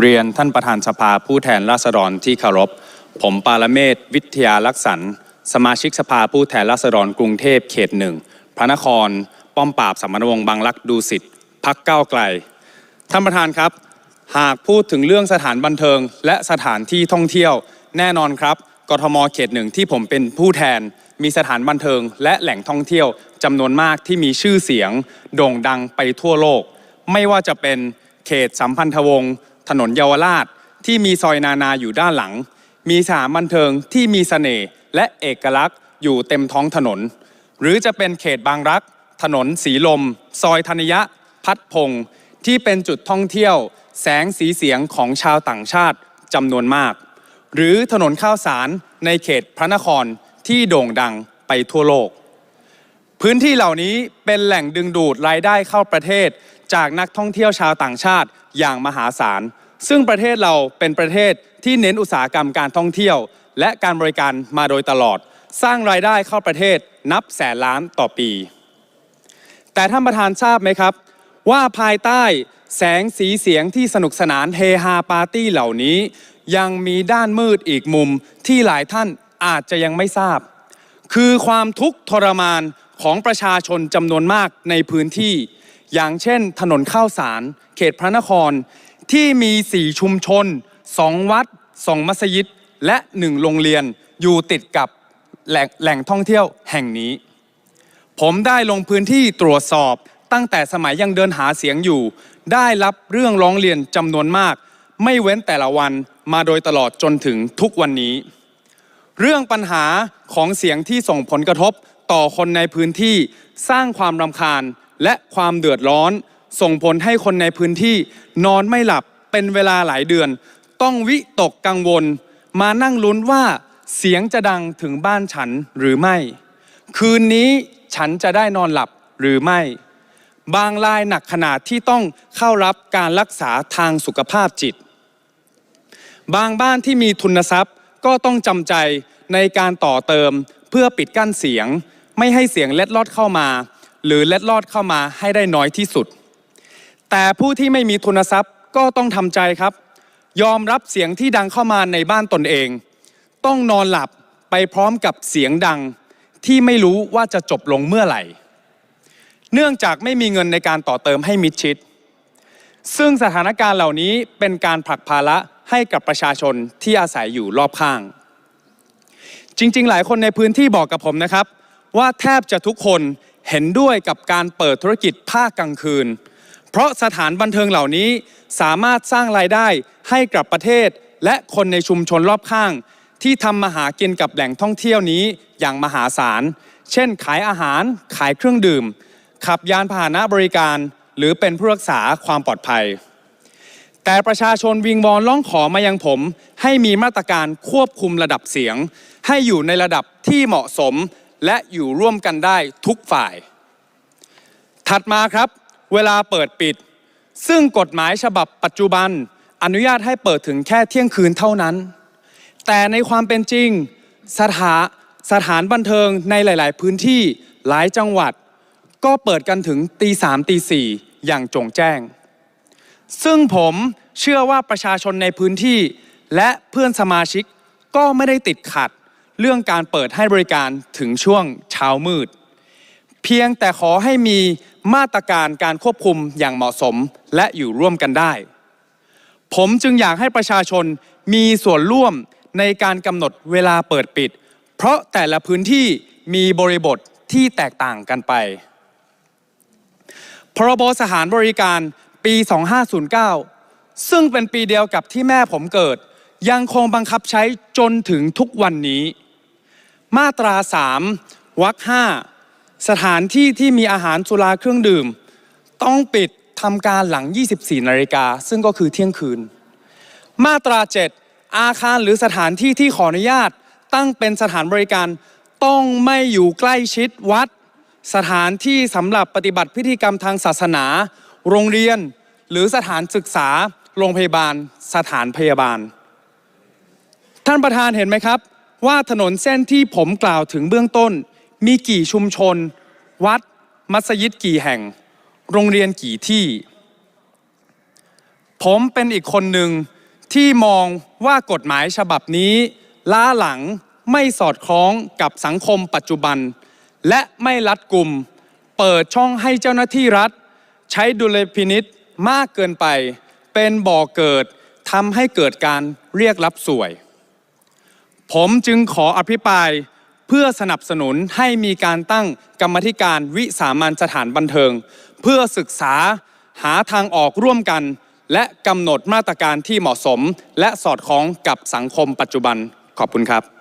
เรียนท่านประธานสภาผู้แทนราษฎรที่เคารพ ผมปาลเมศวิทยาลักษณ์สมาชิกสภาผู้แทนราษฎรกรุงเทพเขตหนึ่งพระนคร ป้อมปราบสมรวงศ์บางรักดูสิทธิ์พักเก้าวไกล ท่านประธานครับ หากพูดถึงเรื่องสถานบันเทิง และสถานที่ท่องเที่ยว แน่นอนครับ กทมเขตหนึ่งที่ผมเป็นผู้แทน มีสถานบันเทิง และแหล่งท่องเที่ยวจำนวนมากที่มีชื่อเสียง โด่งดังไปทั่วโลก ไม่ว่าจะเป็นเขตสัมพันธวงศ์ ถนนเยาวราชที่มีซอยนานาอยู่ด้านหลัง มีสถานบันเทิงที่มีเสน่ห์และเอกลักษณ์อยู่เต็มท้องถนน หรือจะเป็นเขตบางรัก ถนนสีลม ซอยธนิยะ พัดพงศ์ที่เป็นจุดท่องเที่ยว แสงสีเสียงของชาวต่างชาติจำนวนมาก หรือถนนข้าวสารในเขตพระนครที่โด่งดังไปทั่วโลก พื้นที่เหล่านี้เป็นแหล่งดึงดูดรายได้เข้าประเทศ จากนักท่องเที่ยวชาวต่างชาติอย่างมหาศาล ซึ่งประเทศเราเป็นประเทศที่เน้นอุตสาหกรรมการท่องเที่ยว และการบริการมาโดยตลอด สร้างรายได้เข้าประเทศนับแสนล้านต่อปี แต่ท่านประธานทราบไหมครับ ว่าภายใต้แสงสีเสียงที่สนุกสนานเฮฮาปาร์ตี้เหล่านี้ ยังมีด้านมืดอีกมุมที่หลายท่านอาจจะยังไม่ทราบ คือความทุกข์ทรมาน ของประชาชนจำนวนมากในพื้นที่ อย่างเช่น ถนนข้าวสาร เขตพระนคร ที่มีสี่ชุมชนสองวัดสองมัสยิด และหนึ่งโรงเรียนอยู่ติดกับแหล่งแหล่งท่องเที่ยวแห่งนี้ ผมได้ลงพื้นที่ตรวจสอบตั้งแต่สมัยยังเดินหาเสียงอยู่ ได้รับเรื่องร้องเรียนจำนวนมาก ไม่เว้นแต่ละวันมาโดยตลอดจนถึงทุกวันนี้ เรื่องปัญหาของเสียงที่ส่งผลกระทบ ต่อคนในพื้นที่สร้างความรำคาญและความเดือดร้อน ส่งผลให้คนในพื้นที่นอนไม่หลับเป็นเวลาหลายเดือน ต้องวิตกกังวล มานั่งลุ้นว่าเสียงจะดังถึงบ้านฉันหรือไม่ คืนนี้ฉันจะได้นอนหลับหรือไม่ บางรายหนักขนาดที่ต้องเข้ารับการรักษาทางสุขภาพจิต บางบ้านที่มีทุนทรัพย์ก็ต้องจำใจในการต่อเติมเพื่อปิดกั้นเสียง ไม่ให้เสียงเล็ดลอดเข้ามา หรือเล็ดลอดเข้ามาให้ได้น้อยที่สุด แต่ผู้ที่ไม่มีทุนทรัพย์ก็ต้องทำใจครับ ยอมรับเสียงที่ดังเข้ามาในบ้านตนเอง ต้องนอนหลับไปพร้อมกับเสียงดังที่ไม่รู้ว่าจะจบลงเมื่อไหร่ เนื่องจากไม่มีเงินในการต่อเติมให้มิดชิด ซึ่งสถานการณ์เหล่านี้เป็นการผลักภาระให้กับประชาชนที่อาศัยอยู่รอบข้าง จริง ๆ หลายคนในพื้นที่บอกกับผมนะครับ ว่าแทบจะทุกคนเห็นด้วยกับการเปิดธุรกิจภาคกลางคืน เพราะสถานบันเทิงเหล่านี้สามารถสร้างรายได้ให้กับประเทศ และคนในชุมชนรอบข้าง ที่ทำมาหากินกับแหล่งท่องเที่ยวนี้อย่างมหาศาล เช่น ขายอาหาร ขายเครื่องดื่ม ขับยานพาหนะบริการ หรือเป็นผู้รักษาความปลอดภัย แต่ประชาชนวิงวอนร้องขอมายังผม ให้มีมาตรการควบคุมระดับเสียง ให้อยู่ในระดับที่เหมาะสม และอยู่ร่วมกันได้ทุกฝ่าย ถัดมาครับ เวลาเปิดปิด ซึ่งกฎหมายฉบับปัจจุบันอนุญาตให้เปิดถึงแค่เที่ยงคืนเท่านั้น แต่ในความเป็นจริงสถาสถานบันเทิงในหลาย ๆ พื้นที่หลายจังหวัด ก็เปิดกันถึงตีสามตีสี่อย่างจงแจ้ง ซึ่งผมเชื่อว่าประชาชนในพื้นที่ และเพื่อนสมาชิกก็ไม่ได้ติดขัด เรื่องการเปิดให้บริการถึงช่วงเช้ามืด เพียงแต่ขอให้มีมาตรการการควบคุมอย่างเหมาะสมและอยู่ร่วมกันได้ ผมจึงอยากให้ประชาชนมีส่วนร่วมในการกำหนดเวลาเปิดปิด เพราะแต่ละพื้นที่มีบริบทที่แตกต่างกันไป พรบสถานบริการปี 2509 ซึ่งเป็นปีเดียวกับที่แม่ผมเกิด ยังคงบังคับใช้จนถึงทุกวันนี้ มาตรา3วรรค5สถานที่ที่มีอาหารสุราเครื่องดื่ม ต้องปิดทำการหลัง 24 นาฬิกา ซึ่งก็คือเที่ยงคืน มาตรา 7 อาคารหรือสถานที่ที่ขออนุญาตตั้งเป็นสถานบริการต้องไม่อยู่ใกล้ชิดวัด สถานที่สำหรับปฏิบัติพิธีกรรมทางศาสนา โรงเรียน หรือสถานศึกษา โรงพยาบาล สถานพยาบาล ท่านประธานเห็นไหมครับ ว่าถนนเส้นที่ผมกล่าวถึงเบื้องต้น มีกี่ชุมชน วัด มัสยิดกี่แห่ง โรงเรียนกี่ที่ ผมเป็นอีกคนหนึ่งที่มองว่ากฎหมายฉบับนี้ ล้าหลังไม่สอดคล้องกับสังคมปัจจุบัน และไม่รัดกุม เปิดช่องให้เจ้าหน้าที่รัฐ ใช้ดุลยพินิษมากเกินไป เป็นบ่อเกิดทำให้เกิดการเรียกรับสวย ผมจึงขออภิปรายเพื่อสนับสนุนให้มีการตั้งกรรมธิการวิสามันสถานบันเทิง เพื่อศึกษาหาทางออกร่วมกัน และกำหนดมาตรการที่เหมาะสม และสอดคล้องกับสังคมปัจจุบันขอบคุณครับ